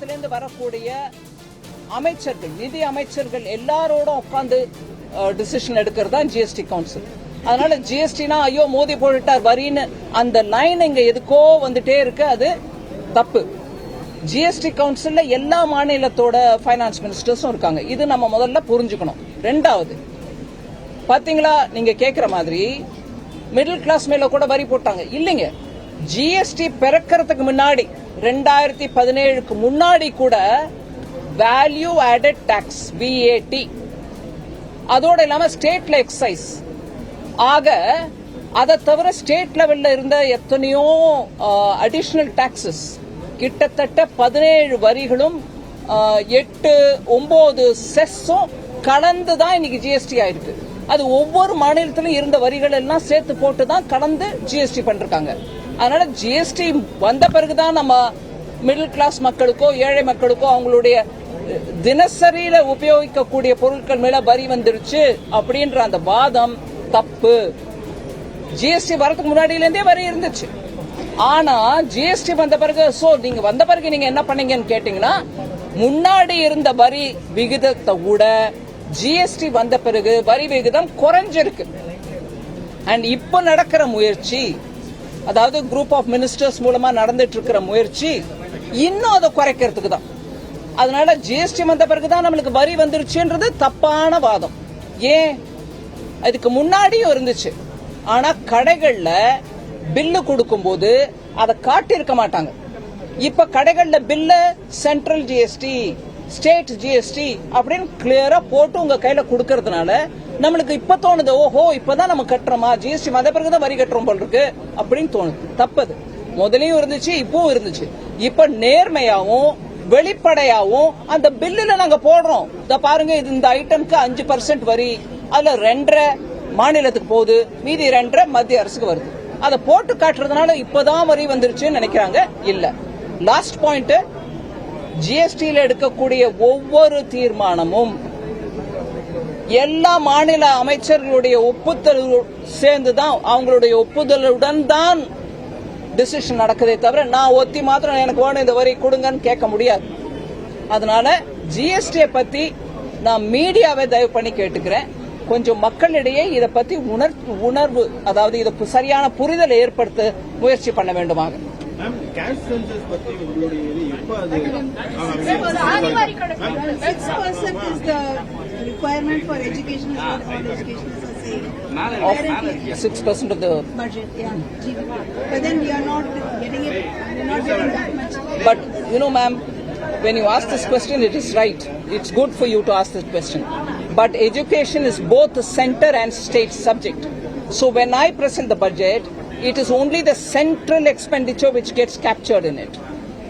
மாநிலத்திலிருந்து வரக்கூடிய அமைச்சர்கள் நிதி அமைச்சர்கள் எல்லாரோட உட்காந்து டிசிஷன் எடுக்கிறது தான் ஜிஎஸ்டி கவுன்சில் அதனால ஜிஎஸ்டினா ஐயோ மோதி போட்டுட்டார் வரின்னு அந்த லைன் இங்க எதுக்கோ வந்துட்டே இருக்கு. அது தப்பு. ஜிஎஸ்டி கவுன்சில்ல எல்லா மாநிலத்தோட ஃபைனான்ஸ் மினிஸ்டர்ஸும் இருக்காங்க. இது நம்ம முதல்ல புரிஞ்சுக்கணும். ரெண்டாவது பாத்தீங்களா? நீங்க கேட்குற மாதிரி மிடில் கிளாஸ் மேல கூட வரி போட்டாங்க. இல்லைங்க. ஜிஎஸ்டி பிறக்கிறதுக்கு முன்னாடி ரெண்டாயிரத்தி பதினேழுக்கு முன்னாடி கூட வேல்யூ ஆடட் டாக்ஸ் விஏடி அதோட இல்லாமல் ஸ்டேட்ல எக்ஸைஸ் ஆக அதை தவிர ஸ்டேட் லெவலில் இருந்த எத்தனையோ அடிஷ்னல் டாக்ஸஸ் கிட்டத்தட்ட பதினேழு வரிகளும் எட்டு ஒம்பது செஸ்ஸும் கலந்து தான் இன்னைக்கு ஜிஎஸ்டி ஆயிருக்கு. அது ஒவ்வொரு மாநிலத்திலும் இருந்த வரிகள் எல்லாம் சேர்த்து போட்டு தான் கலந்து ஜிஎஸ்டி பண்ணிருக்காங்க. அதனால ஜிஎஸ்டி வந்த பிறகுதான் நம்ம மிடில் கிளாஸ் மக்களுக்கோ ஏழை மக்களுக்கோ அவங்களுடைய தினசரியில் தினசரியில உபயோகிக்கக்கூடிய பொருட்கள் மேல வரி வந்துருச்சு அப்படின்ற அந்த வாதம் தப்பு. ஜிஎஸ்டி வரதுக்கு முன்னாடியிலேருந்தே வரி இருந்துச்சு. ஆனா ஜிஎஸ்டி வந்த பிறகு சோ நீங்க வந்த பிறகு நீங்க என்ன பண்ணீங்கன்னு கேட்டீங்கன்னா முன்னாடி இருந்த வரி விகிதத்தை விட ஜிஎஸ்டி வந்த பிறகு வரி விகிதம் குறைஞ்சிருக்கு. அண்ட் இப்போ நடக்கிற முயற்சி அதாவது குரூப் ஆஃப் மினிஸ்டர்ஸ் மூலமா நடந்துட்டு இருக்கிற முயற்சி இன்னும் அதை குறைக்கிறதுக்கு தான். அதனால ஜிஎஸ்டி வந்த பிறகு தான் நம்மளுக்கு வரி வந்துருச்சுன்றது தப்பான வாதம். ஏன்? அதுக்கு முன்னாடியும் இருந்துச்சு. ஆனா கடைகள்ல பில்லு கொடுக்கும்போது அதை காட்டியிருக்க மாட்டாங்க. இப்ப கடைகள்ல bill central GST state GST அப்படின்னு கிளியரா போட்டு உங்க கையில கொடுக்கறதுனால நம்மளுக்கு இப்ப தோணுது ஓஹோ இப்பதான் நம்ம கட்டுறோமா? ஜிஎஸ்டி வந்த பிறகுதான் வரி கட்டுறோம் போல் இருக்கு அப்படின்னு தோணுது. தப்பது. முதலையும் இருந்துச்சு இப்பவும் இருந்துச்சு. இப்ப நேர்மையாவும் வெளிப்படையாவும் அந்த பில்லுல நாங்க போடுறோம். இத பாருங்க இது இந்த ஐட்டம்க்கு அஞ்சு பர்சன்ட் வரி. அதுல ரெண்டரை மாநிலத்துக்கு போகுது. மீதி ரெண்டரை மத்திய அரசுக்கு வருது. அதை போட்டு காட்டுறதுனால இப்பதான் வரி வந்துருச்சுன்னு நினைக்கிறாங்க? இல்ல. லாஸ்ட் பாயிண்ட் ஜிஎஸ்டியில் எடுக்கக்கூடிய ஒவ்வொரு தீர்மானமும் எல்லா மாநில அமைச்சர்களுடைய ஒப்புதல் சேர்ந்து தான் அவங்களுடைய ஒப்புதலுடன் தான் டிசிஷன் நடக்குதே தவிர நான் ஒத்தி மாத்திரம் எனக்கு வேணும் இந்த வரி கொடுங்கன்னு கேட்க முடியாது. அதனால ஜிஎஸ்டியை பத்தி நான் மீடியாவை தயவு பண்ணி கேட்டுக்கிறேன். கொஞ்சம் மக்களிடையே இதை பத்தி உணர் உணர்வு அதாவது இதை பு- சரியான புரிதலை ஏற்படுத்த முயற்சி பண்ண வேண்டுமாக. மேம் கேஷ் சென்சஸ் பத்தி உங்களுடைய இது எப்போ அது Six percent is the requirement for education is what all educationists are saying. Apparently, six percent of the budget, yeah, GDP. But then we are not getting it, we are not getting that much. But you know, ma'am, when you ask this question, it is right. It's good for you to ask this question. But education is both a center and state subject. So when I present the budget, it is only the central expenditure which gets captured in it.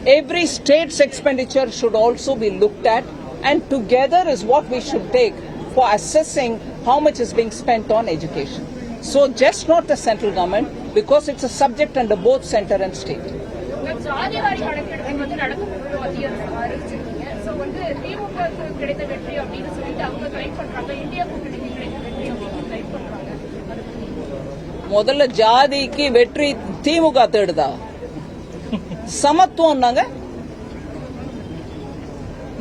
Every state's expenditure should also be looked at, and together is what we should take for assessing how much is being spent on education. So just not the central government, because it's a subject under both center and state. ஜாதிவாரி கணக்கெடுப்பு வந்து நடக்கும்போது மத்திய அரசு அறிவிச்சிருக்கீங்க so வந்து திமுகவுக்கு கிடைத்த வெற்றி அப்படின்னு சொல்லிட்டு அவங்க கிளைம் பண்றாங்க இந்தியா கூட்டணிக்கு கிடைத்த வெற்றி அப்படின்னு கிளைம் பண்றாங்க முதல்ல ஜாதிக்கு வெற்றி திமுக தேடுதா? சமத்துவம்னாங்க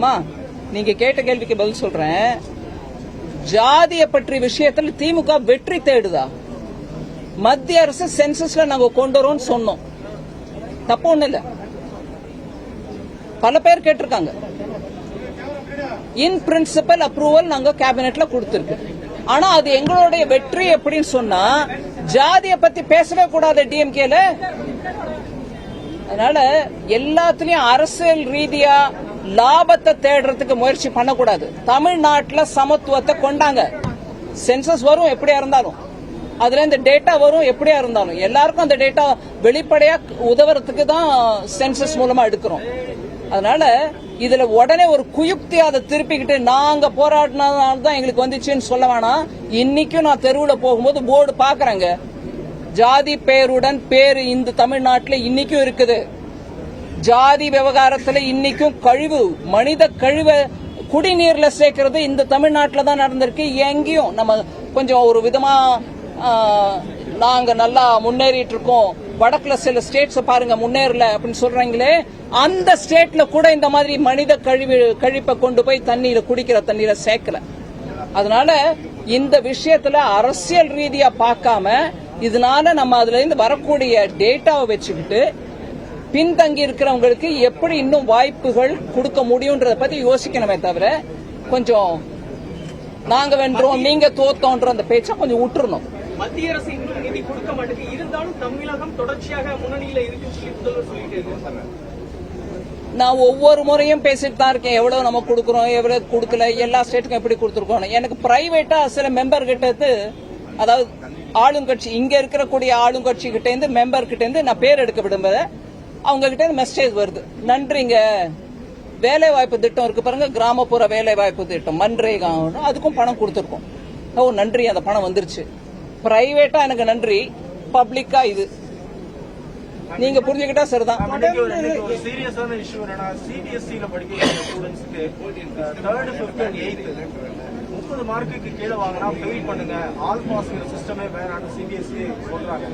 மா நீங்க கேட்ட கேள்விக்கு பதில் சொல்றேன். ஜாதிய பற்றி விஷயத்துல திமுக வெற்றி தேடுதா? மத்திய அரசு சென்சஸ்ல நாங்க கொண்டு வரோம்னு சொன்னோம். தப்பு ஒண்ணு இல்ல. பல பேர் கேட்டிருக்காங்க. இன் பிரின்சிபல் அப்ரூவல் நாங்க கேபினெட்ல கொடுத்திருக்கு. ஆனா அது எங்களுடைய வெற்றி எப்படின்னு சொன்னா ஜாதிய பத்தி பேசவே கூடாது டிஎம்கேல அதனால எல்லாத்துலயும் அரசியல் ரீதியா லாபத்தை தேடுறதுக்கு முயற்சி பண்ணக்கூடாது. தமிழ்நாட்டில் சமத்துவத்தை கொண்டாங்க. சென்சஸ் வரும் எப்படியா இருந்தாலும். அதுல இந்த டேட்டா வரும் எப்படியா இருந்தாலும். எல்லாருக்கும் அந்த டேட்டா வெளிப்படையா உதவுறதுக்கு தான் சென்சஸ் மூலமா எடுக்கிறோம். அதனால இதுல உடனே ஒரு குயுக்தி அதை திருப்பிக்கிட்டு நாங்க போராடினதுனால தான் எங்களுக்கு வந்துச்சுன்னு சொல்ல வேணாம். இன்னைக்கும் நான் தெருவுல போகும்போது போர்டு பாக்குறேங்க. ஜாதி பேருடன் பேரு இந்த தமிழ்நாட்டில் இன்னைக்கும் இருக்குது. ஜாதி விவகாரத்துல இன்னைக்கும் கழிவு மனித கழிவை குடிநீர்ல சேர்க்கறது இந்த தமிழ்நாட்டில் தான் நடந்திருக்கு. எங்கேயும் நம்ம கொஞ்சம் ஒரு விதமா நாங்க நல்லா முன்னேறிட்டு இருக்கோம். வடக்குல சில ஸ்டேட்ஸ் பாருங்க முன்னேறல அப்படின்னு சொல்றாங்களே அந்த ஸ்டேட்ல கூட இந்த மாதிரி மனித கழிவு கழிப்பை கொண்டு போய் தண்ணீரை குடிக்கிற தண்ணீரை சேர்க்கல. அதனால இந்த விஷயத்துல அரசியல் ரீதியா பார்க்காம இதனால நம்ம அதுல இருந்து வரக்கூடிய டேட்டாவை வச்சுக்கிட்டு பின்தங்கி இருக்கிறவங்களுக்கு எப்படி இன்னும் வாய்ப்புகள் கொடுக்க முடியும்ன்றத பத்தி யோசிக்கணுமே தவிர கொஞ்சம் நாங்க வென்றோம் நீங்க தோத்தோன்ற அந்த பேச்சை கொஞ்சம் விட்டுறணும். மத்திய அரசு இன்னும் நிதி கொடுக்க மாட்டேங்குது. இருந்தாலும் தமிழகம் தொடர்ச்சியாக முன்னணியில இருக்குன்னு சொல்லி முதல்வர் சொல்லிட்டு நான் ஒவ்வொரு முறையும் பேசிட்டு தான் இருக்கேன். எவ்வளவு நம்ம கொடுக்குறோம் எவ்வளவு கொடுக்கல எல்லா ஸ்டேட்டுக்கும் எப்படி கொடுத்துருக்கோம் எனக்கு பிரைவேட்டா சில மெம்பர் கிட்ட அதாவது ஆளுங்கட்சி இங்க இருக்கக்கூடிய ஆளுங்கட்சி கிட்ட இருந்து மெம்பர் கிட்ட இருந்து நான் பேர் எடுக்க விடும்போது அவங்க கிட்ட இருந்து மெசேஜ் வருது. நன்றிங்க. வேலை வாய்ப்பு திட்டம் இருக்கு பாருங்க. கிராமப்புற வேலை வாய்ப்பு திட்டம். மன்ரேகா அதுக்கும் பணம் கொடுத்துருக்கோம். ஓ நன்றி. அந்த பணம் வந்துருச்சு. பிரைவேட்டா எனக்கு நன்றி. பப்ளிக்கா இது. நீங்க புரிஞ்சுக்கிட்டா சரிதான். ஒரு சீரியஸான இஷ்யூ என்னன்னா சிபிஎஸ்சியில படிக்கிற ஸ்டூடெண்ட்ஸ்க்கு தேர்ட் பிப்த் அண்ட் எயித் முப்பது மார்க்குக்கு கீழே வாங்கினா ஃபெயில் பண்ணுங்க. ஆல் பாஸ்ங்கிற சிஸ்டமே வேணாம்னு சிபிஎஸ்சி சொல்றாங்க.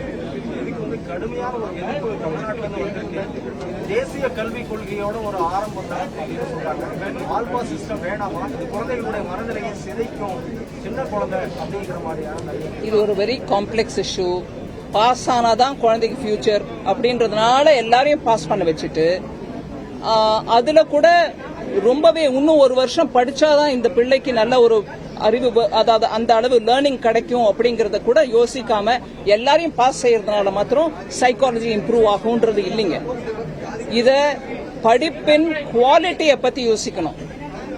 இதுக்கு வந்து கடுமையான ஒரு எதிர்ப்பு தமிழ்நாட்டுல இருந்து வந்திருக்கு. தேசிய கல்விக் கொள்கையோட ஒரு ஆரம்பம் தான் அப்படின்னு சொல்றாங்க. ஆல் பாஸ் சிஸ்டம் வேணாமா? இது குழந்தைகளுடைய மனநிலையை சிதைக்கும். சின்ன குழந்தை அப்படிங்கிற மாதிரியான இது ஒரு வெரி காம்ப்ளெக்ஸ் இஷ்யூ பாஸ் ஆனாதான் குழந்தைக்கு ஃபியூச்சர் அப்படின்றதுனால எல்லாரையும் பாஸ் பண்ண வச்சுட்டு அதுல கூட ரொம்பவே இன்னும் ஒரு வருஷம் படிச்சாதான் இந்த பிள்ளைக்கு நல்ல ஒரு அறிவு அதாவது அந்த அளவு லேர்னிங் கிடைக்கும் அப்படிங்கறத கூட யோசிக்காம எல்லாரையும் பாஸ் செய்யறதுனால மாத்திரம் சைக்காலஜி இம்ப்ரூவ் ஆகும்ன்றது இல்லைங்க. இத படிப்பின் குவாலிட்டியை பத்தி யோசிக்கணும்.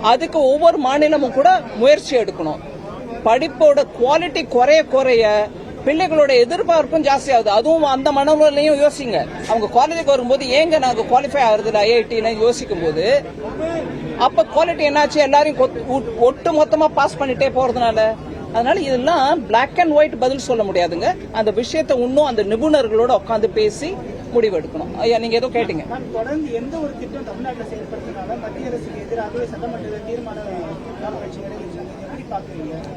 அதுக்கு ஒவ்வொரு மாநிலமும் கூட முயற்சி எடுக்கணும். படிப்போட குவாலிட்டி குறைய குறைய பிள்ளைகளோட எதிர்பார்ப்பும் ஜாஸ்தி ஆகுது அதுவும் அந்த மனநிலையும் யோசிங்க. அவங்க காலேஜுக்கு வரும்போது ஏங்க நாங்க குவாலிஃபை ஆகுறது ஐஐடின்னு யோசிக்கும் போது அப்ப குவாலிட்டி என்னாச்சு? எல்லாரையும் ஒட்டு மொத்தமா பாஸ் பண்ணிட்டே போறதுனால. அதனால இதெல்லாம் பிளாக் அண்ட் ஒயிட் பதில் சொல்ல முடியாதுங்க. அந்த விஷயத்தை இன்னும் அந்த நிபுணர்களோட உட்காந்து பேசி முடிவெடுக்கணும் ஐயா நீங்க ஏதோ கேட்டீங்க. தொடர்ந்து எந்த ஒரு திட்டம் தமிழ்நாட்டில் செயல்படுத்தினாலும் மத்திய அரசுக்கு எதிராகவே சட்டமன்றத்தில் தீர்மானம்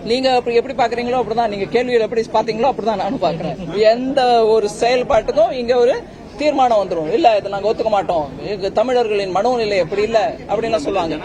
நீங்க அப்படி எப்படி பாக்குறீங்களோ அப்படிதான். நீங்க கேள்வியில் எப்படி பாத்தீங்களோ அப்படிதான் நானும் பாக்குறேன். எந்த ஒரு செயல்பாட்டுக்கும் இங்க ஒரு தீர்மானம் வந்துடும் இல்ல இதை நாங்க ஒத்துக்க மாட்டோம். தமிழர்களின் மனோநிலை எப்படி இல்ல? அப்படின்னு சொல்லுவாங்க.